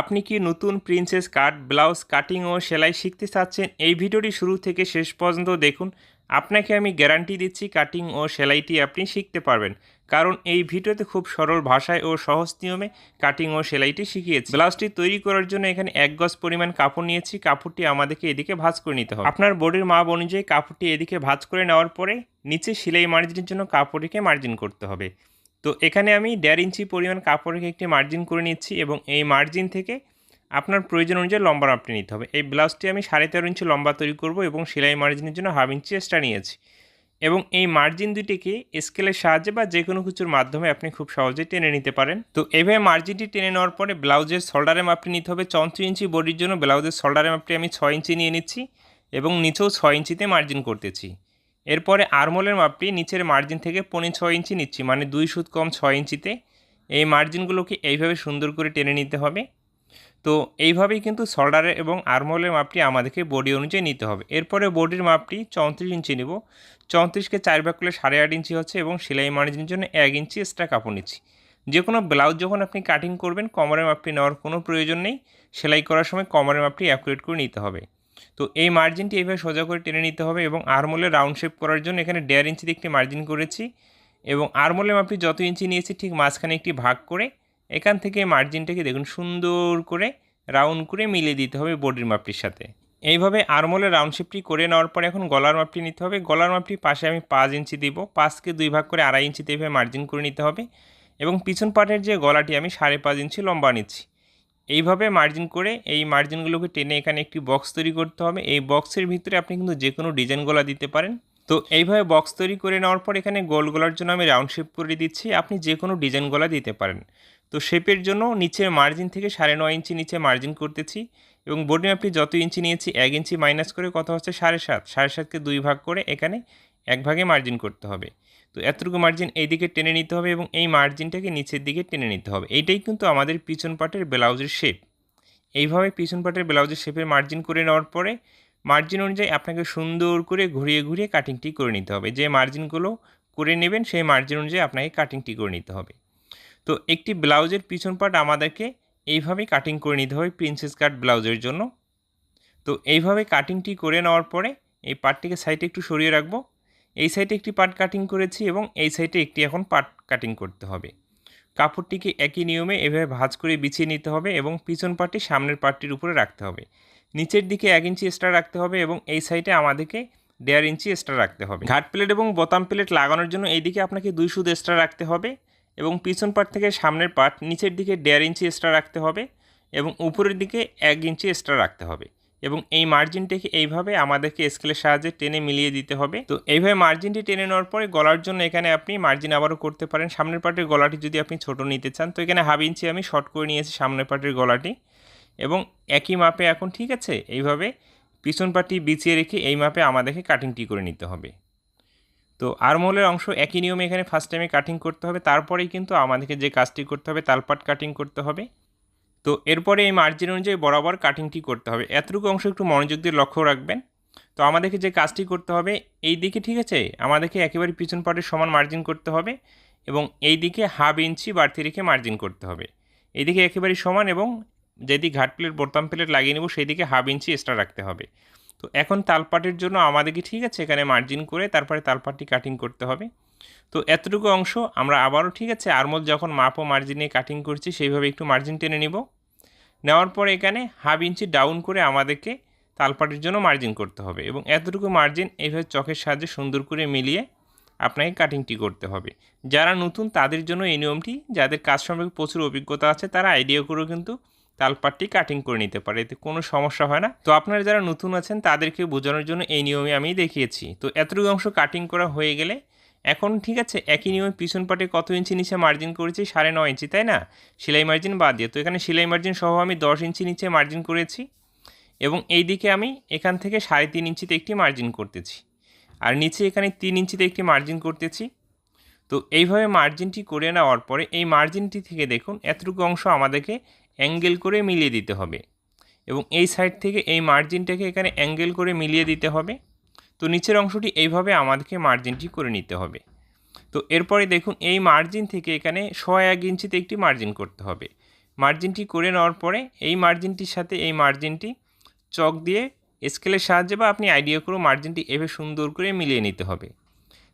আপনি কি নতুন প্রিন্সেস কাট ব্লাউজ কাটিং ও সেলাই শিখতে চাচ্ছেন? এই ভিডিওটি শুরু থেকে শেষ পর্যন্ত দেখুন। আপনাকে আমি গ্যারান্টি দিচ্ছি কাটিং ও সেলাইটি আপনি শিখতে পারবেন। কারণ এই ভিডিওতে খুব সরল ভাষায় ও সহজ নিয়মে কাটিং ও সেলাইটি শিখিয়েছি। ব্লাউজটি তৈরি করার জন্য এখানে এক গজ পরিমাণ কাপড় নিয়েছি। কাপড়টি আমাদেরকে এদিকে ভাঁজ করে নিতে হবে। আপনার বডির মাপ অনুযায়ী কাপড়টি এদিকে ভাঁজ করে নেওয়ার পরে নিচে সেলাই মার্জিনের জন্য কাপড়টিকে মার্জিন করতে হবে। তো এখানে আমি দেড় ইঞ্চি পরিমাণ কাপড়কে একটি মার্জিন করে নিচ্ছি এবং এই মার্জিন থেকে আপনার প্রয়োজন অনুযায়ী লম্বা মাপটি নিতে হবে। এই ব্লাউজটি আমি সাড়ে তেরো ইঞ্চি লম্বা তৈরি করব এবং সেলাই মার্জিনের জন্য হাফ ইঞ্চি এক্সট্রা নিয়েছি। এবং এই মার্জিন দুটিকে স্কেলের সাহায্যে বা যে কোনো কিছুর মাধ্যমে আপনি খুব সহজেই টেনে নিতে পারেন। তো এভাবে মার্জিনটি টেনে নেওয়ার পরে ব্লাউজের শোল্ডারের মাপটি নিতে হবে। চৌত্রিশ ইঞ্চি বডির জন্য ব্লাউজের শোল্ডারের মাপটি আমি ছয় ইঞ্চি নিয়ে নিচ্ছি এবং নিচেও ছয় ইঞ্চিতে মার্জিন করতেছি। এরপরে আরমোলের মাপটি নিচের মার্জিন থেকে পনেরো ছয় ইঞ্চি নিচ্ছি মানে দুই সুত কম ছয় ইঞ্চিতে। এই মার্জিনগুলোকে এইভাবে সুন্দর করে টেনে নিতে হবে। তো এইভাবেই কিন্তু শোল্ডারের এবং আরমোলের মাপটি আমাদেরকে বডি অনুযায়ী নিতে হবে। এরপরে বডির মাপটি চৌত্রিশ ইঞ্চি নেব। চৌত্রিশকে চার ভাগ করলে সাড়ে আট ইঞ্চি হচ্ছে এবং সেলাই মার্জিনের জন্য এক ইঞ্চি এক্সট্রা কাপড় নিচ্ছি। যে কোনো ব্লাউজ যখন আপনি কাটিং করবেন, কমরের মাপটি নেওয়ার কোনো প্রয়োজন নেই। সেলাই করার সময় কমরের মাপটি অ্যাকুরেট করে নিতে হবে। তো এই মার্জিনটি এইভাবে সোজা করে টেনে নিতে হবে এবং আরমোলে রাউন্ড শেপ করার জন্য এখানে দেড় ইঞ্চিতে একটি মার্জিন করেছি এবং আরমোলের মাপটি যত ইঞ্চি নিয়েছি ঠিক মাঝখানে একটি ভাগ করে এখান থেকে মার্জিনটাকে দেখুন সুন্দর করে রাউন্ড করে মিলিয়ে দিতে হবে বডির মাপটির সাথে। এইভাবে আরমোলের রাউন্ড শেপটি করে নেওয়ার পরে এখন গলার মাপটি নিতে হবে। গলার মাপটি পাশে আমি পাঁচ ইঞ্চি দিব। পাঁচকে দুই ভাগ করে আড়াই ইঞ্চিতে এইভাবে মার্জিন করে নিতে হবে এবং পিছন পাটের যে গলাটি আমি সাড়ে পাঁচ ইঞ্চি লম্বা নিচ্ছি। এইভাবে মার্জিন করে এই মার্জিনগুলোকে টেনে এখানে একটি বক্স তৈরি করতে হবে। এই বক্সের ভিতরে আপনি কিন্তু যে কোনো ডিজাইন গলা দিতে পারেন। তো এইভাবে বক্স তৈরি করে নেওয়ার পর এখানে গোল গলার জন্য আমি রাউন্ড শেপ করে দিচ্ছি। আপনি যে কোনো ডিজাইন গলা দিতে পারেন। তো শেপের জন্য নিচের মার্জিন থেকে সাড়ে নয় ইঞ্চি নিচে মার্জিন করতেছি এবং বডি আপনি যত ইঞ্চি নিয়েছি এক ইঞ্চি মাইনাস করে কথা হচ্ছে সাড়ে সাত। সাড়ে সাতকে দুই ভাগ করে এখানে এক ভাগে মার্জিন করতে হবে। তো এতটুকু মার্জিন এই দিকে টেনে নিতে হবে এবং এই মার্জিনটাকে নিচের দিকে টেনে নিতে হবে। এইটাই কিন্তু আমাদের পিছন পাটের ব্লাউজের শেপ এইভাবে পিছন পাটের ব্লাউজের শেপের মার্জিন করে নেওয়ার পরে মার্জিন অনুযায়ী আপনাকে সুন্দর করে ঘুরিয়ে ঘুরিয়ে কাটিংটি করে নিতে হবে। যে মার্জিনগুলো করে নেবেন, সেই মার্জিন অনুযায়ী আপনাকে কাটিংটি করে নিতে হবে। তো একটি ব্লাউজের পিছন পাট আমাদেরকে এইভাবেই কাটিং করে নিতে হবে প্রিন্সেস কাট ব্লাউজের জন্য। তো এইভাবে কাটিংটি করে নেওয়ার পরে এই পার্টটিকে সাইডে একটু সরিয়ে রাখব। এই সাইডে একটি পার্ট কাটিং করেছি এবং এই সাইডে একটি এখন পার্ট কাটিং করতে হবে। কাপড়টিকে একই নিয়মে এভাবে ভাঁজ করে বিছিয়ে নিতে হবে এবং পিছন পার্টটি সামনের পার্টটির উপরে রাখতে হবে। নিচের দিকে এক ইঞ্চি এক্সট্রা রাখতে হবে এবং এই সাইডে আমাদেরকে দেড় ইঞ্চি এক্সট্রা রাখতে হবে। ঘাট প্লেট এবং বোতাম প্লেট লাগানোর জন্য এই দিকে আপনাকে দুই সুদ এক্সট্রা রাখতে হবে এবং পিছন পার্ট থেকে সামনের পার্ট নিচের দিকে দেড় ইঞ্চি এক্সট্রা রাখতে হবে এবং উপরের দিকে এক ইঞ্চি এক্সট্রা রাখতে হবে। এবং এই মার্জিনটিকে এইভাবে আমাদেরকে স্কেলের সাহায্যে টেনে মিলিয়ে দিতে হবে। তো এইভাবে মার্জিনটি টেনে নেওয়ার পরে গলার জন্য এখানে আপনি মার্জিন আবারও করতে পারেন। সামনের পার্টের গলাটি যদি আপনি ছোট নিতে চান, তো এখানে হাফ ইঞ্চি আমি শর্ট করে নিয়েছি সামনের পার্টের গলাটি। এবং একই মাপে এখন ঠিক আছে? এইভাবে পিছন পাটি বিছিয়ে রেখে এই মাপে আমাদেরকে কাটিংটি করে নিতে হবে। তো আরমোলের অংশ একই নিয়মে এখানে ফার্স্ট টাইমে কাটিং করতে হবে। তারপরেই কিন্তু আমাদেরকে যে কাজটি করতে হবে, তালপাট কাটিং করতে হবে। তো এরপরে এই মার্জিন অনুযায়ী বরাবর কাটিংটি করতে হবে। এতটুকু অংশ একটু মনোযোগ দিয়ে লক্ষ্য রাখবেন। তো আমাদেরকে যে কাজটি করতে হবে, এই দিকে ঠিক আছে? আমাদেরকে একেবারে পিছন পাটের সমান মার্জিন করতে হবে এবং এই দিকে হাফ ইঞ্চি বাড়তি রেখে মার্জিন করতে হবে। এইদিকে একেবারে সমান এবং যেদিকে ঘাট প্লেট বোতাম প্লেট লাগিয়ে নেব, সেই দিকে হাফ ইঞ্চি এক্সট্রা রাখতে হবে। তো এখন তালপাটের জন্য আমাদেরকে ঠিক আছে এখানে মার্জিন করে তারপরে তালপাটটি কাটিং করতে হবে। তো এতটুকু অংশ আমরা আবারও, ঠিক আছে আরমোল যখন মাপ ও মার্জিন কাটিং করছি, সেইভাবে একটু মার্জিন টেনে নিব। নেওয়ার পরে এখানে হাফ ইঞ্চি ডাউন করে আমাদেরকে তালপাটির জন্য মার্জিন করতে হবে এবং এতটুকু মার্জিন এইভাবে চকের সাহায্যে সুন্দর করে মিলিয়ে আপনাকে কাটিংটি করতে হবে। যারা নতুন, তাদের জন্য এই নিয়মটি, যাদের কাজ সম্পর্কে প্রচুর অভিজ্ঞতা আছে, তারা আইডিয়া করেও কিন্তু তালপাটটি কাটিং করে নিতে পারে, এতে কোনো সমস্যা হয় না। তো আপনারা যারা নতুন আছেন, তাদেরকে বোঝানোর জন্য এই নিয়মে আমি দেখিয়েছি। তো এতটুকু অংশ কাটিং করা হয়ে গেলে এখন ঠিক আছে, একই নিয়মে পিছন পাটে কত ইঞ্চি নিচে মার্জিন করেছি? সাড়ে নয় ইঞ্চি, তাই না? সেলাই মার্জিন বাদ দিয়ে। তো এখানে সেলাই মার্জিন সহ আমি দশ ইঞ্চি নিচে মার্জিন করেছি এবং এই দিকে আমি এখান থেকে সাড়ে তিন ইঞ্চিতে একটি মার্জিন করতেছি। আর নিচে এখানে তিন ইঞ্চিতে একটি মার্জিন করতেছি। তো এইভাবে মার্জিনটি করে নেওয়ার পরে এই মার্জিনটি থেকে দেখুন, এতটুকু অংশ আমাদেরকে অ্যাঙ্গেল করে মিলিয়ে দিতে হবে এবং এই সাইড থেকে এই মার্জিনটাকে এখানে অ্যাঙ্গেল করে মিলিয়ে দিতে হবে। তো নিচের অংশটি এইভাবে আমাদেরকে মার্জিনটি করে নিতে হবে। তো এরপরে দেখুন, এই মার্জিন থেকে এখানে ছয় এক ইঞ্চিতে একটি মার্জিন করতে হবে। মার্জিনটি করে নেওয়ার পরে এই মার্জিনটির সাথে এই মার্জিনটি চক দিয়ে স্কেলের সাহায্যে বা আপনি আইডিয়া করে মার্জিনটি এভাবে সুন্দর করে মিলিয়ে নিতে হবে।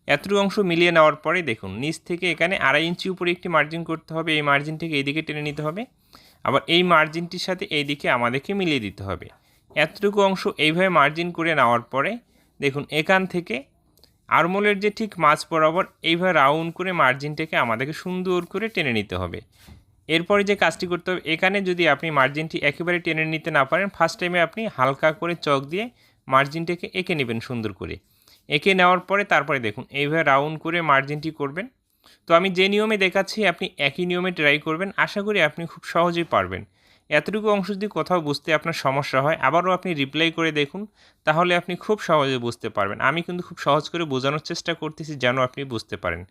এতটুকু অংশ মিলিয়ে নেওয়ার পরে দেখুন, নিচ থেকে এখানে আড়াই ইঞ্চি উপরে একটি মার্জিন করতে হবে, এই মার্জিন থেকে এইদিকে টেনে নিতে হবে। আবার এই মার্জিনটির সাথে এইদিকে আমাদেরকে মিলিয়ে দিতে হবে। এতটুকু অংশ এইভাবে মার্জিন করে নেওয়ার পরে দেখুন, এখান থেকে আরমোলের যে ঠিক মাছ বরাবর এইভাবে রাউন্ড করে মার্জিনটাকে আমাদেরকে সুন্দর করে টেনে নিতে হবে। এরপরে যে কাজটি করতে হবে, এখানে যদি আপনি মার্জিনটি একেবারে টেনে নিতে না পারেন ফার্স্ট টাইমে আপনি হালকা করে চক দিয়ে মার্জিনটাকে এঁকে নেবেন সুন্দর করে। এঁকে নেওয়ার পরে তারপরে দেখুন, এইভাবে রাউন্ড করে মার্জিনটি করবেন। তো আমি যে নিয়মে দেখাচ্ছি, আপনি একই নিয়মে ট্রাই করবেন, আশা করি আপনি খুব সহজেই পারবেন। এতটুকু অংশ যদি কোথাও বুঝতে আপনার সমস্যা হয়, আবারও আপনি রিপ্লাই করে দেখুন, তাহলে আপনি খুব সহজে বুঝতে পারবেন। আমি কিন্তু খুব সহজ করে বোঝানোর চেষ্টা করতেছি যেন আপনি বুঝতে পারেন।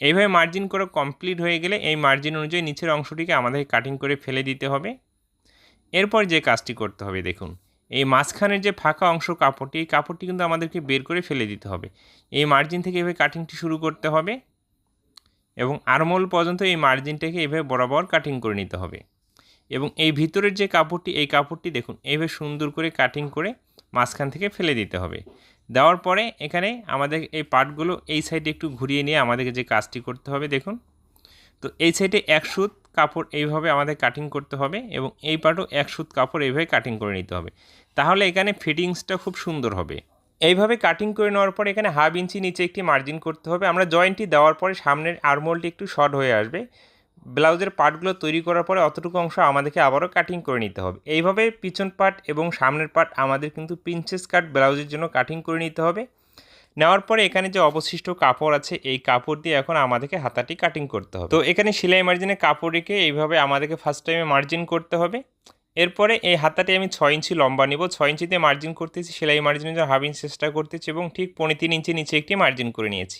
এইভাবে মার্জিন করা কমপ্লিট হয়ে গেলে এই মার্জিন অনুযায়ী নিচের অংশটিকে আমাদের কাটিং করে ফেলে দিতে হবে। এরপর যে কাজটি করতে হবে, দেখুন, এই মাঝখানের যে ফাঁকা অংশ কাপড়টি, এই কাপড়টি কিন্তু আমাদেরকে বের করে ফেলে দিতে হবে। এই মার্জিন থেকে এভাবে কাটিংটি শুরু করতে হবে এবং আরমোল পর্যন্ত এই মার্জিনটাকে এভাবে বরাবর কাটিং করে নিতে হবে। এবং এই ভিতরের যে কাপড়টি, এই কাপড়টি দেখুন, এইভাবে সুন্দর করে কাটিং করে মাঝখান থেকে ফেলে দিতে হবে। দেওয়ার পরে এখানে আমাদের এই পার্টগুলো এই সাইডে একটু ঘুরিয়ে নিয়ে আমাদেরকে যে কাজটি করতে হবে, দেখুন। তো এই সাইডে এক সুত কাপড় এইভাবে আমাদের কাটিং করতে হবে এবং এই পার্টও এক সুত কাপড় এইভাবে কাটিং করে নিতে হবে। তাহলে এখানে ফিটিংসটা খুব সুন্দর হবে। এইভাবে কাটিং করে নেওয়ার পর এখানে হাফ ইঞ্চি নিচে একটি মার্জিন করতে হবে। আমরা জয়েন্টটি দেওয়ার পরে সামনের আরমোলটি একটু শর্ট হয়ে আসবে। ব্লাউজের পার্টগুলো তৈরি করার পরে অতটুকু অংশ আমাদেরকে আবারও কাটিং করে নিতে হবে। এইভাবে পিছন পার্ট এবং সামনের পার্ট আমাদের কিন্তু প্রিন্সেস কাট ব্লাউজের জন্য কাটিং করে নিতে হবে। নেওয়ার পরে এখানে যে অবশিষ্ট কাপড় আছে, এই কাপড় দিয়ে এখন আমাদেরকে হাতাটি কাটিং করতে হবে। তো এখানে সেলাই মার্জিনে কাপড় রেখে এইভাবে আমাদেরকে ফার্স্ট টাইমে মার্জিন করতে হবে। এরপরে এই হাতাটি আমি ছয় ইঞ্চি লম্বা নিব। ছয় ইঞ্চিতে মার্জিন করতেছি, সেলাই মার্জিনের জন্য হাফ ইঞ্চ চেষ্টা করতেছি এবং ঠিক পনেরো তিন ইঞ্চি নিচে একটি মার্জিন করে নিয়েছি।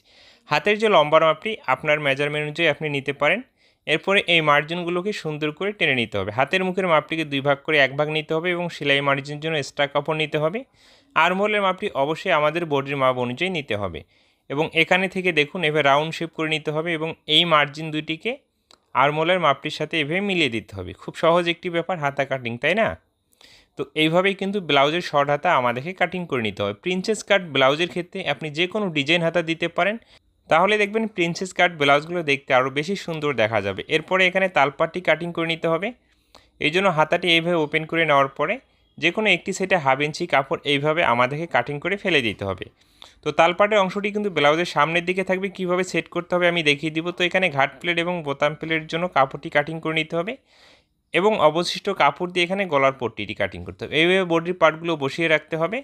হাতের যে লম্বা মাপটি আপনার মেজারমেন্ট অনুযায়ী আপনি নিতে পারেন। এরপরে এই মার্জিনগুলোকে সুন্দর করে টেনে নিতে হবে। হাতের মুখের মাপটিকে দুই ভাগ করে এক ভাগ নিতে হবে এবং সেলাই মার্জিনের জন্য এক্সট্রা কাপড় নিতে হবে। আরমোলের মাপটি অবশ্যই আমাদের বডির মাপ অনুযায়ী নিতে হবে এবং এখানে থেকে দেখুন এভাবে রাউন্ড শেপ করে নিতে হবে এবং এই মার্জিন দুইটিকে আরমোলের মাপটির সাথে এভাবে মিলিয়ে দিতে হবে। খুব সহজ একটি ব্যাপার, হাতা কাটিং তাই না? তো এইভাবেই কিন্তু ব্লাউজের শর্ট হাতা আমাদেরকে কাটিং করে নিতে হবে। প্রিন্সেস কাট ব্লাউজের ক্ষেত্রে আপনি যে কোনো ডিজাইন হাতা দিতে পারেন। তাহলে দেখবেন প্রিন্সেস কাট ব্লাউজগুলো দেখতে আরও বেশি সুন্দর দেখা যাবে। এরপরে এখানে তালপাটটি কাটিং করে নিতে হবে। এই জন্য হাতাটি এইভাবে ওপেন করে নেওয়ার পরে যে কোনো একটি সেটে হাফ ইঞ্চি কাপড় এইভাবে আমাদেরকে কাটিং করে ফেলে দিতে হবে। তো তালপাটের অংশটি কিন্তু ব্লাউজের সামনের দিকে থাকবে, কীভাবে সেট করতে হবে আমি দেখিয়ে দিব। তো এখানে ঘাট প্লেট এবং বোতাম প্লেটের জন্য কাপড়টি কাটিং করে নিতে হবে এবং অবশিষ্ট কাপড় দিয়ে এখানে গলার পট্টিটি কাটিং করতে হবে। এইভাবে বডির পার্টগুলো বসিয়ে রাখতে হবে।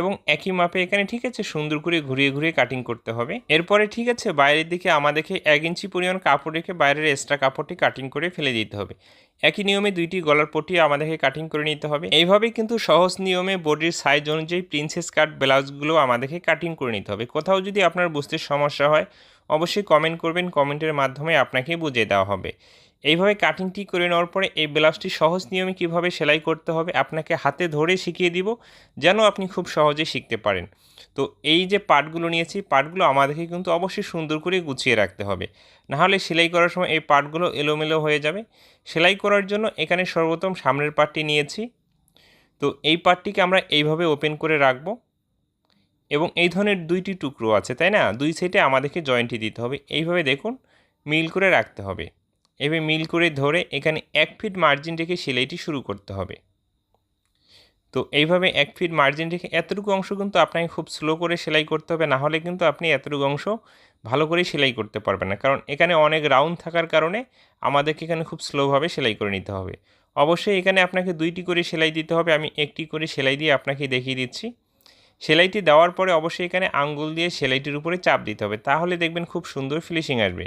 এবং একই মাপে এখানে ঠিক আছে, সুন্দর করে ঘুরিয়ে ঘুরিয়ে কাটিং করতে হবে। এরপরে ঠিক আছে, বাইরের দিকে আমাদেরকে এক ইঞ্চি পরিমাণ কাপড় রেখে বাইরের এক্সট্রা কাপড়টি কাটিং করে ফেলে দিতে হবে। একই নিয়মে দুইটি গলার পটি আমাদেরকে কাটিং করে নিতে হবে। এইভাবে কিন্তু সহজ নিয়মে বডির সাইজ অনুযায়ী প্রিন্সেস কাট ব্লাউজগুলো আমাদেরকে কাটিং করে নিতে হবে। কোথাও যদি আপনার বুঝতে সমস্যা হয়, অবশ্যই কমেন্ট করবেন কমেন্টের মাধ্যমে আপনাকে বুঝিয়ে দেওয়া হবে। এইভাবে কাটিংটি করে নেওয়ার পরে এই ব্লাউজটি সহজ নিয়মে কীভাবে সেলাই করতে হবে আপনাকে হাতে ধরে শিখিয়ে দিব, যেন আপনি খুব সহজে শিখতে পারেন। তো এই যে পার্টগুলো নিয়েছি পার্টগুলো আমাদেরকে কিন্তু অবশ্যই সুন্দর করে গুছিয়ে রাখতে হবে। নাহলে সেলাই করার সময় এই পার্টগুলো এলোমেলো হয়ে যাবে। সেলাই করার জন্য এখানে সর্বপ্রথম সামনের পার্টটি নিয়েছি। তো এই পার্টটিকে আমরা এইভাবে ওপেন করে রাখব। এবং এই ধরনের দুইটি টুকরো আছে, তাই না? দুই সাইডে আমাদেরকে জয়েন্টটি দিতে হবে। এইভাবে দেখুন, মিল করে রাখতে হবে। এভাবে মিল করে ধরে এখানে এক ফিট মার্জিন রেখে সেলাইটি শুরু করতে হবে। তো এইভাবে এক ফিট মার্জিন রেখে এতটুকু অংশ কিন্তু আপনাকে খুব স্লো করে সেলাই করতে হবে, না হলে কিন্তু আপনি এতটুকু অংশ ভালো করে সেলাই করতে পারবেন না। কারণ এখানে অনেক রাউন্ড থাকার কারণে আমাদেরকে এখানে খুব স্লোভাবে সেলাই করে নিতে হবে। অবশ্যই এখানে আপনাকে দুইটি করে সেলাই দিতে হবে, আমি একটি করে সেলাই দিয়ে আপনাকে দেখিয়ে দিচ্ছি। সেলাইটি দেওয়ার পরে অবশ্যই এখানে আঙ্গুল দিয়ে সেলাইটির উপরে চাপ দিতে হবে, তাহলে দেখবেন খুব সুন্দর ফিনিশিং আসবে।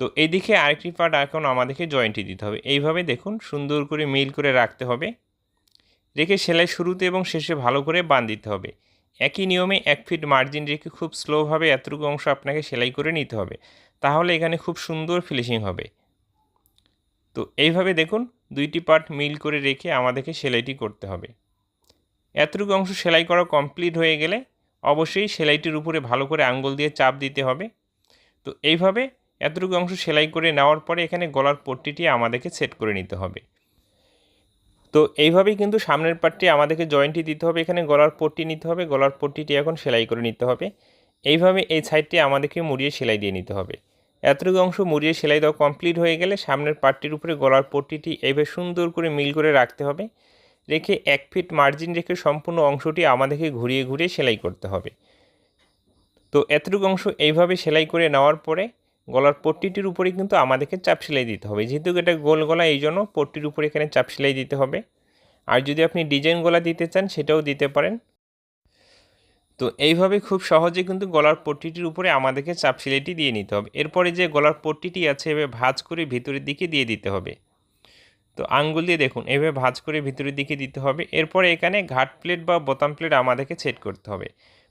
তো এদিকে আরেকটি পার্ট এখন আমাদেরকে জয়েন্টটি দিতে হবে। এইভাবে দেখুন, সুন্দর করে মিল করে রাখতে হবে। রেখে সেলাই শুরুতে এবং শেষে ভালো করে বান দিতে হবে। একই নিয়মে এক ফিট মার্জিন রেখে খুব স্লোভাবে এতটুকু অংশ আপনাকে সেলাই করে নিতে হবে। তাহলে এখানে খুব সুন্দর ফিনিশিং হবে। তো এইভাবে দেখুন, দুইটি পার্ট মিল করে রেখে আমাদেরকে সেলাইটি করতে হবে। এতটুকু অংশ সেলাই করা কমপ্লিট হয়ে গেলে অবশ্যই সেলাইটির উপরে ভালো করে আঙ্গুল দিয়ে চাপ দিতে হবে। তো এইভাবে এতটুকু অংশ সেলাই করে নেওয়ার পরে এখানে গলার পট্টিটি আমাদেরকে সেট করে নিতে হবে। তো এইভাবেই কিন্তু সামনের পাটটি আমাদেরকে জয়েন্টটি দিতে হবে, এখানে গলার পট্টি নিতে হবে, গলার পট্টিটি এখন সেলাই করে নিতে হবে। এইভাবে এই সাইডটি আমাদেরকে মুড়িয়ে সেলাই দিয়ে নিতে হবে। এতটুকু অংশ মুড়িয়ে সেলাই দেওয়া কমপ্লিট হয়ে গেলে সামনের পাটটির উপরে গলার পট্টিটি এইভাবে সুন্দর করে মিল করে রাখতে হবে। রেখে এক ফিট মার্জিন রেখে সম্পূর্ণ অংশটি আমাদেরকে ঘুরিয়ে ঘুরিয়ে সেলাই করতে হবে। তো এতটুকু অংশ এইভাবে সেলাই করে নেওয়ার পরে গলার পট্টিটির উপরে কিন্তু আমাদেরকে চাপ সেলাই দিতে হবে। যেহেতু এটা গোল গলা, এই জন্য পট্টির উপরে এখানে চাপ সেলাই দিতে হবে। আর যদি আপনি ডিজাইন গলা দিতে চান, সেটাও দিতে পারেন। তো এইভাবে খুব সহজে কিন্তু গলার পট্টিটির উপরে আমাদেরকে চাপ সেলাইটি দিয়ে নিতে হবে। এরপরে যে গলার পট্টিটি আছে, এভাবে ভাঁজ করে ভিতরের দিকে দিয়ে দিতে হবে। তো আঙ্গুল দিয়ে দেখুন, এভাবে ভাঁজ করে ভিতরের দিকে দিতে হবে। এরপরে এখানে ঘাট প্লেট বা বোতাম প্লেট আমাদেরকে সেট করতে হবে।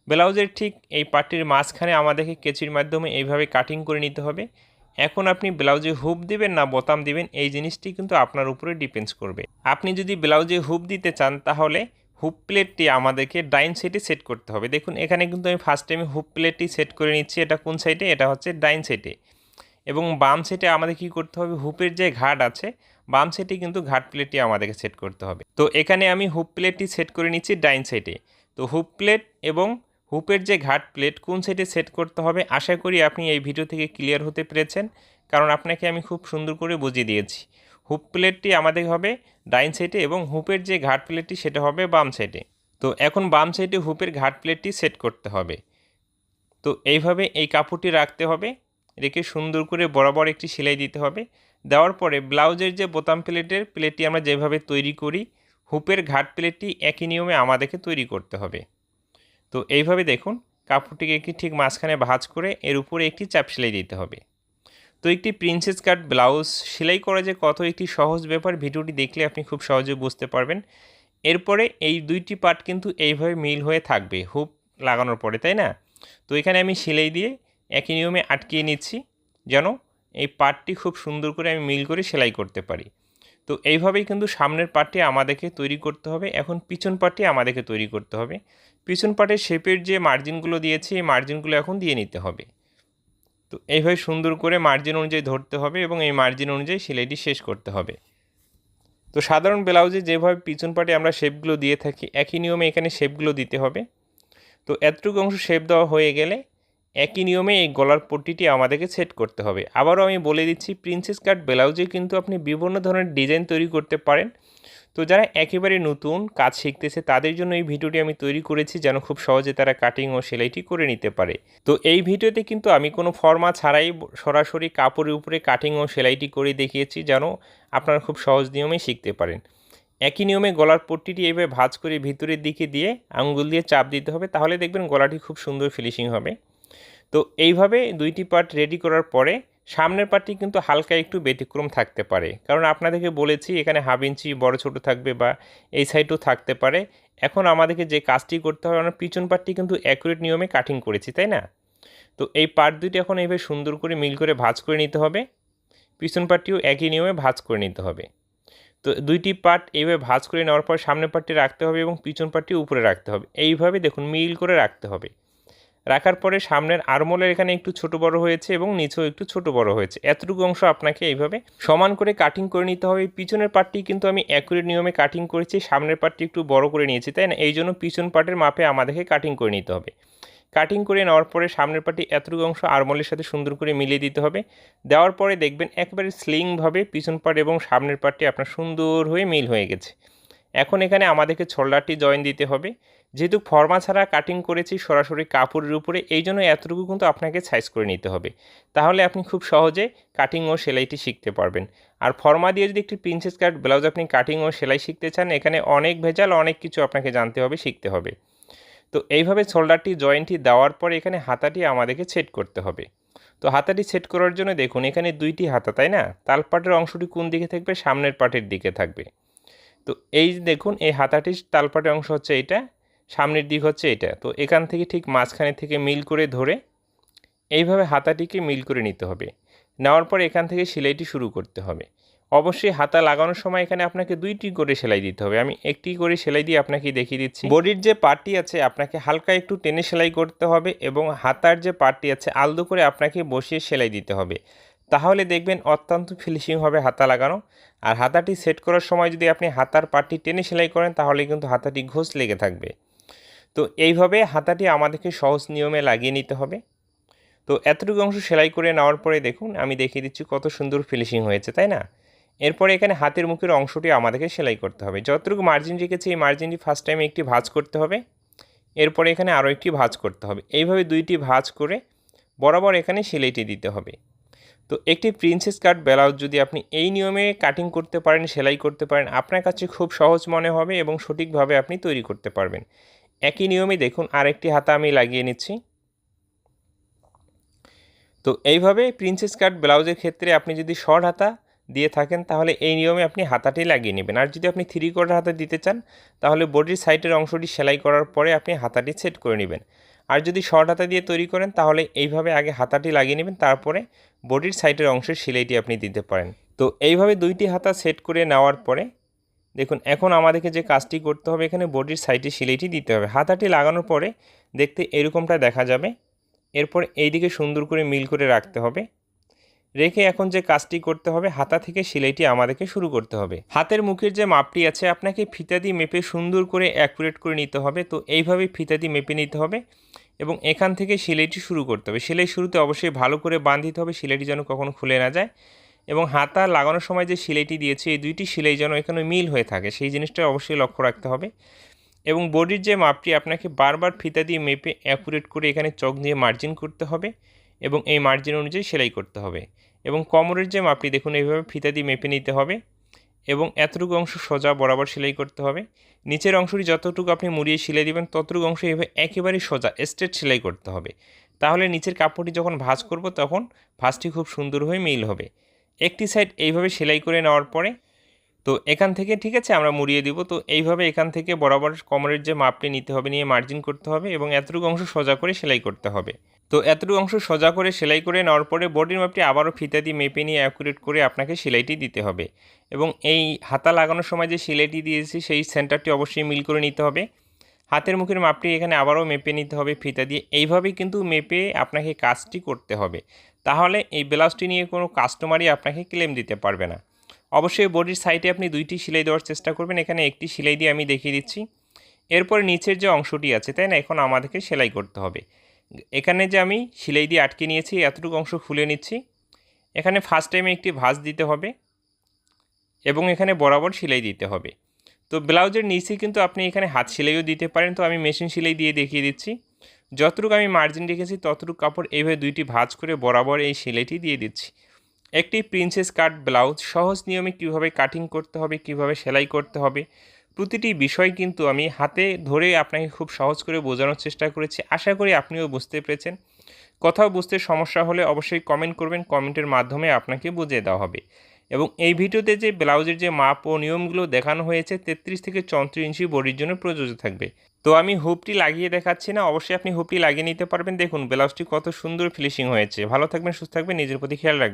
ব্লাউজের ঠিক এই পাটটির মাঝখানে আমাদেরকে কেচির মাধ্যমে এইভাবে কাটিং করে নিতে হবে। এখন আপনি ব্লাউজে হুপ দিবেন না বোতাম দিবেন, এই জিনিসটি কিন্তু আপনার উপরে ডিপেন্ডস করবে। আপনি যদি ব্লাউজে হুপ দিতে চান, তাহলে হুপ প্লেটটি আমাদেরকে ডাইন সাইডে সেট করতে হবে। দেখুন, এখানে কিন্তু আমি ফার্স্ট টাইমে হুপ প্লেটটি সেট করে নিচ্ছি, এটা কোন সাইডে এটা হচ্ছে ডাইন সাইডে এবং বাম সাইডে আমাদের কি করতে হবে? হুপের যে ঘাট আছে, বাম সাইডে কিন্তু ঘাট প্লেটটি আমাদেরকে সেট করতে হবে। তো এখানে আমি হুপ প্লেটটি সেট করে নিচ্ছি ডাইন সাইডে তো হুপ প্লেট এবং হুপের যে ঘাট প্লেট কোন সাইডে সেট করতে হবে, আশা করি আপনি এই ভিডিও থেকে ক্লিয়ার হতে পেরেছেন। কারণ আপনাকে আমি খুব সুন্দর করে বুঝিয়ে দিয়েছি। হুপ প্লেটটি আমাদের হবে ডাইন সাইডে এবং হুপের যে ঘাট প্লেটটি সেটা হবে বাম সাইডে। তো এখন বাম সাইডে হুপের ঘাট প্লেটটি সেট করতে হবে। তো এইভাবে এই কাপড়টি রাখতে হবে, রেখে সুন্দর করে বরাবর একটি সেলাই দিতে হবে। দেওয়ার পরে ব্লাউজের যে বোতাম প্লেটের প্লেটটি আমরা যেভাবে তৈরি করি, হুপের ঘাট প্লেটটি একই নিয়মে আমাদেরকে তৈরি করতে হবে। তো এইভাবে দেখুন, কাপড়টিকে একটি ঠিক মাঝখানে ভাঁজ করে এর উপরে একটি চাপ সেলাই দিতে হবে। তো একটি প্রিন্সেস কাট ব্লাউজ সেলাই করা যে কত একটি সহজ ব্যাপার, ভিডিওটি দেখলে আপনি খুব সহজে বুঝতে পারবেন। এরপরে এই দুইটি পার্ট কিন্তু এইভাবে মিল হয়ে থাকবে, হুপ লাগানোর পরে, তাই না? তো এখানে আমি সেলাই দিয়ে একই নিয়মে আটকিয়ে নিচ্ছি, যেন এই পার্টটি খুব সুন্দর করে আমি মিল করে সেলাই করতে পারি। তো এইভাবেই কিন্তু সামনের পার্টটি আমাদেরকে তৈরি করতে হবে, এখন পিছন পার্টটি আমাদেরকে তৈরি করতে হবে। পিছন পার্টের শেপের যে মার্জিনগুলো দিয়েছি, এই মার্জিনগুলো এখন দিয়ে নিতে হবে। তো এইভাবে সুন্দর করে মার্জিন অনুযায়ী ধরতে হবে এবং এই মার্জিন অনুযায়ী সেলাইটি শেষ করতে হবে। তো সাধারণ ব্লাউজে যেভাবে পিছন পাটে আমরা শেপগুলো দিয়ে থাকি, একই নিয়মে এখানে শেপগুলো দিতে হবে। তো এতটুকু অংশ শেপ দেওয়া হয়ে গেলে একই নিয়মে এই গলার পট্টিটি আমাদেরকে সেট করতে হবে। আবারও আমি বলে দিচ্ছি প্রিন্সেস কাট ব্লাউজে কিন্তু আপনি বিভিন্ন ধরনের ডিজাইন তৈরি করতে পারেন। তো যারা একেবারে নতুন কাজ শিখতেছে, তাদের জন্য এই ভিডিওটি আমি তৈরি করেছি যেন খুব সহজে তারা কাটিং ও সেলাইটি করে নিতে পারে। তো এই ভিডিওতে কিন্তু আমি কোনো ফর্মা ছাড়াই সরাসরি কাপড়ের উপরে কাটিং ও সেলাইটি করে দেখিয়েছি যেন আপনারা খুব সহজ নিয়মে শিখতে পারেন। একই নিয়মে গলার পট্টিটি এইভাবে ভাঁজ করে ভিতরের দিকে দিয়ে আঙ্গুল দিয়ে চাপ দিতে হবে, তাহলে দেখবেন গলাটি খুব সুন্দর ফিনিশিং হবে। তো এইভাবে দুইটি পার্ট রেডি করার পরে সামনের পার্টটি কিন্তু হালকা একটু ব্যতিক্রম থাকতে পারে। কারণ আপনাদেরকে বলেছি, এখানে হাফ ইঞ্চি বড় ছোট থাকবে বা এই সাইডও থাকতে পারে। এখন আমাদেরকে যে কাজটি করতে হবে, আমরা পিছন পার্টটি কিন্তু অ্যাকুরেট নিয়মে কাটিং করেছি, তাই না? তো এই পার্ট দুইটি এখন এইভাবে সুন্দর করে মিল করে ভাঁজ করে নিতে হবে। পিছন পার্টটিও একই নিয়মে ভাঁজ করে নিতে হবে। তো দুইটি পার্ট এইভাবে ভাঁজ করে নেওয়ার পর সামনের পার্টটি রাখতে হবে এবং পিছন পার্টটি উপরে রাখতে হবে। এইভাবে দেখুন, মিল করে রাখতে হবে। রাখার পরে সামনের আরমোলের এখানে একটু ছোট বড় হয়েছে এবং নিচেও একটু ছোট বড় হয়েছে। এতটুকু অংশ আপনাকে এইভাবে সমান করে কাটিং করে নিতে হবে। পিছনের পার্টটি কিন্তু আমি অ্যাকুরেট নিয়মে কাটিং করেছি, সামনের পার্টটি একটু বড় করে নিয়েছি, তাই না? এই জন্য পিছন পার্টের মাপে আমাদেরকে কাটিং করে নিতে হবে। কাটিং করে নেওয়ার পরে সামনের পার্টি এতটুকু অংশ আরমোলের সাথে সুন্দর করে মিলিয়ে দিতে হবে। দেওয়ার পরে দেখবেন একবারে স্লিংভাবে পিছন পার্ট এবং সামনের পার্টটি আপনার সুন্দর হয়ে মিল হয়ে গেছে। এখন এখানে আমাদেরকে ছোল্ডারটি জয়েন দিতে হবে। যেহেতু ফর্মা ছাড়া কাটিং করেছি সরাসরি কাপড়ের উপরে, এই জন্য এতটুকু কিন্তু আপনাকে সাইজ করে নিতে হবে। তাহলে আপনি খুব সহজে কাটিং ও সেলাইটি শিখতে পারবেন। আর ফর্মা দিয়ে যদি একটি প্রিন্সেস কাট ব্লাউজ আপনি কাটিং ও সেলাই শিখতে চান, এখানে অনেক ভেজাল, অনেক কিছু আপনাকে জানতে হবে, শিখতে হবে। তো এইভাবে শোল্ডারটি জয়েন্টটি দেওয়ার পর এখানে হাতাটি আমাদেরকে সেট করতে হবে। তো হাতাটি সেট করার জন্য দেখুন, এখানে দুইটি হাতা, তাই না? তালপাটের অংশটি কোন দিকে থাকবে? সামনের পাটের দিকে থাকবে। তো এই দেখুন, এই হাতাটির তালপাটের অংশ হচ্ছে এটা সামনের দিক হচ্ছে এটা। তো এখান থেকে ঠিক মাঝখানে থেকে মিল করে ধরে এইভাবে হাতাটিকে মিল করে নিতে হবে। নেওয়ার পর এখান থেকে সেলাইটি শুরু করতে হবে। অবশ্যই হাতা লাগানোর সময় এখানে আপনাকে দুইটি করে সেলাই দিতে হবে। আমি একটি করে সেলাই দিয়ে আপনাকে দেখিয়ে দিচ্ছি। বডির যে পার্টটি আছে, আপনাকে হালকা একটু টেনে সেলাই করতে হবে এবং হাতার যে পার্টটি আছে, আলদো করে আপনাকে বসিয়ে সেলাই দিতে হবে। তাহলে দেখবেন অত্যন্ত ফিনিশিং হবে হাতা লাগানো। আর হাতাটি সেট করার সময় যদি আপনি হাতার পার্টটি টেনে সেলাই করেন, তাহলে কিন্তু হাতাটি ঘোষ লেগে থাকবে। তো এইভাবে হাতাটি আমাদেরকে সহজ নিয়মে লাগিয়ে নিতে হবে। তো এতটুকু অংশ সেলাই করে নেওয়ার পরে দেখুন, আমি দেখিয়ে দিচ্ছি কত সুন্দর ফিনিশিং হয়েছে, তাই না? এরপরে এখানে হাতের মুখের অংশটি আমাদেরকে সেলাই করতে হবে। যতটুকু মার্জিন রেখেছি, এই মার্জিনটি ফার্স্ট টাইমে একটি ভাঁজ করতে হবে। এরপরে এখানে আরও একটি ভাঁজ করতে হবে। এইভাবে দুইটি ভাঁজ করে বরাবর এখানে সেলাইটি দিতে হবে। তো একটি প্রিন্সেস কাট ব্লাউজ যদি আপনি এই নিয়মে কাটিং করতে পারেন, সেলাই করতে পারেন, আপনার কাছে খুব সহজ মনে হবে এবং সঠিকভাবে আপনি তৈরি করতে পারবেন। একই নিয়মে দেখুন আরেকটি হাতা আমি লাগিয়ে নিচ্ছি। তো এইভাবে প্রিন্সেস কাট ব্লাউজের ক্ষেত্রে আপনি যদি শর্ট হাতা দিয়ে থাকেন, তাহলে এই নিয়মে আপনি হাতাটি লাগিয়ে নেবেন। আর যদি আপনি থ্রি কোয়ার্টার হাতা দিতে চান, তাহলে বডির সাইডের অংশটি সেলাই করার পরে আপনি হাতাটি সেট করে নেবেন। আর যদি শর্ট হাতা দিয়ে তৈরি করেন, তাহলে এইভাবে আগে হাতাটি লাগিয়ে নেবেন, তারপরে বডির সাইডের অংশের সেলাইটি আপনি দিতে পারেন। তো এইভাবে দুইটি হাতা সেট করে নেওয়ার পরে দেখুন, এখন আমাদেরকে যে কাজটি করতে হবে, এখানে বডির সাইডে সিলাইটি দিতে হবে। হাতাটি লাগানোর পরে দেখতে এরকমটা দেখা যাবে। এরপর এইদিকে সুন্দর করে মিল করে রাখতে হবে। রেখে এখন যে কাজটি করতে হবে, হাতা থেকে সেলাইটি আমাদেরকে শুরু করতে হবে। হাতের মুখের যে মাপটি আছে, আপনাকে ফিতা দিয়ে মেপে সুন্দর করে অ্যাকুরেট করে নিতে হবে। তো এইভাবে ফিতা দিয়ে মেপে নিতে হবে এবং এখান থেকে সেলাইটি শুরু করতে হবে। সেলাই শুরুতে অবশ্যই ভালো করে বাঁধ দিতে হবে, সেলাইটি যেন কখনো খুলে না যায়। এবং হাতা লাগানোর সময় যে সেলাইটি দিয়েছে, এই দুইটি সেলাই যেন এখানে মিল হয়ে থাকে, সেই জিনিসটা অবশ্যই লক্ষ্য রাখতে হবে। এবং বডির যে মাপটি, আপনাকে বারবার ফিতা দিয়ে মেপে অ্যাকুরেট করে এখানে চক দিয়ে মার্জিন করতে হবে এবং এই মার্জিন অনুযায়ী সেলাই করতে হবে। এবং কোমরের যে মাপটি, দেখুন এইভাবে ফিতা দিয়ে মেপে নিতে হবে এবং এতটুকু অংশ সোজা বরাবর সেলাই করতে হবে। নিচের অংশটি যতটুকু আপনি মুড়িয়ে সেলাই দেবেন, ততটুকু অংশ এইভাবে একেবারেই সোজা স্ট্রেট সেলাই করতে হবে। তাহলে নিচের কাপড়টি যখন ভাঁজ করব, তখন ভাঁজটি খুব সুন্দর হয়ে মিল হবে। একটি সাইড এইভাবে সেলাই করে নেওয়ার পরে, তো এখান থেকে ঠিক আছে, আমরা মুড়িয়ে দিব। তো এইভাবে এখান থেকে বরাবর কোমরের যে মাপটি নিতে হবে নিয়ে মার্জিন করতে হবে এবং এতটুকু অংশ সোজা করে সেলাই করতে হবে। তো এতটুকু অংশ সোজা করে সেলাই করে নেওয়ার পরে বডির মাপটি আবারও ফিতা দিয়ে মেপে নিয়ে অ্যাকুরেট করে আপনাকে সেলাইটি দিতে হবে। এবং এই হাতা লাগানোর সময় যে সেলাইটি দিয়েছি, সেই সেন্টারটি অবশ্যই মিল করে নিতে হবে। হাতের মুখের মাপটি এখানে আবারও মেপে নিতে হবে ফিতা দিয়ে। এইভাবেই কিন্তু মেপে আপনাকে কাজটি করতে হবে। তাহলে এই ব্লাউজটি নিয়ে কোনো কাস্টমারই আপনাকে ক্লেম দিতে পারবে না। অবশ্যই বডির সাইডে আপনি দুইটি সেলাই দেওয়ার চেষ্টা করবেন। এখানে একটি সেলাই দিয়ে আমি দেখিয়ে দিচ্ছি। এরপরে নিচের যে অংশটি আছে, তাই না? এখন আমাদেরকে সেলাই করতে হবে। এখানে যে আমি সেলাই দিয়ে আটকে নিয়েছি, এতটুকু অংশ খুলে নিচ্ছি। এখানে ফার্স্ট টাইমে একটি ভাঁজ দিতে হবে এবং এখানে বরাবর সেলাই দিতে হবে। তো ব্লাউজের নিচে কিন্তু আপনি এখানে হাত সেলাইও দিতে পারেন। তো আমি মেশিন সেলাই দিয়ে দেখিয়ে দিচ্ছি। যতটুকু আমি মার্জিন রেখেছি, ততটুকু কাপড় এইভাবে দুইটি ভাঁজ করে বরাবর এই সেলাইটি দিয়ে দিচ্ছি। একটি প্রিন্সেস কাট ব্লাউজ সহজ নিয়মে কীভাবে কাটিং করতে হবে, কীভাবে সেলাই করতে হবে, প্রতিটি বিষয় কিন্তু আমি হাতে ধরে আপনাকে খুব সহজ করে বোঝানোর চেষ্টা করেছি। আশা করি আপনিও বুঝতে পেরেছেন। কোথাও বুঝতে সমস্যা হলে অবশ্যই কমেন্ট করবেন কমেন্টের মাধ্যমে আপনাকে বুঝিয়ে দেওয়া হবে। এবং এই ভিডিওতে যে ব্লাউজের যে মাপ ও নিয়মগুলো দেখানো হয়েছে, তেত্রিশ থেকে চৌত্রিশ ইঞ্চি বডির জন্য প্রযোজ্য থাকবে। তো আমি হুপটি লাগিয়ে দেখাচ্ছি না, অবশ্যই আপনি হুপটি লাগিয়ে নিতে পারবেন। দেখুন, ব্লাউজটি কত সুন্দর ফিনিশিং হয়েছে। ভালো থাকবেন, সুস্থ থাকবেন, নিজের প্রতি খেয়াল রাখবেন।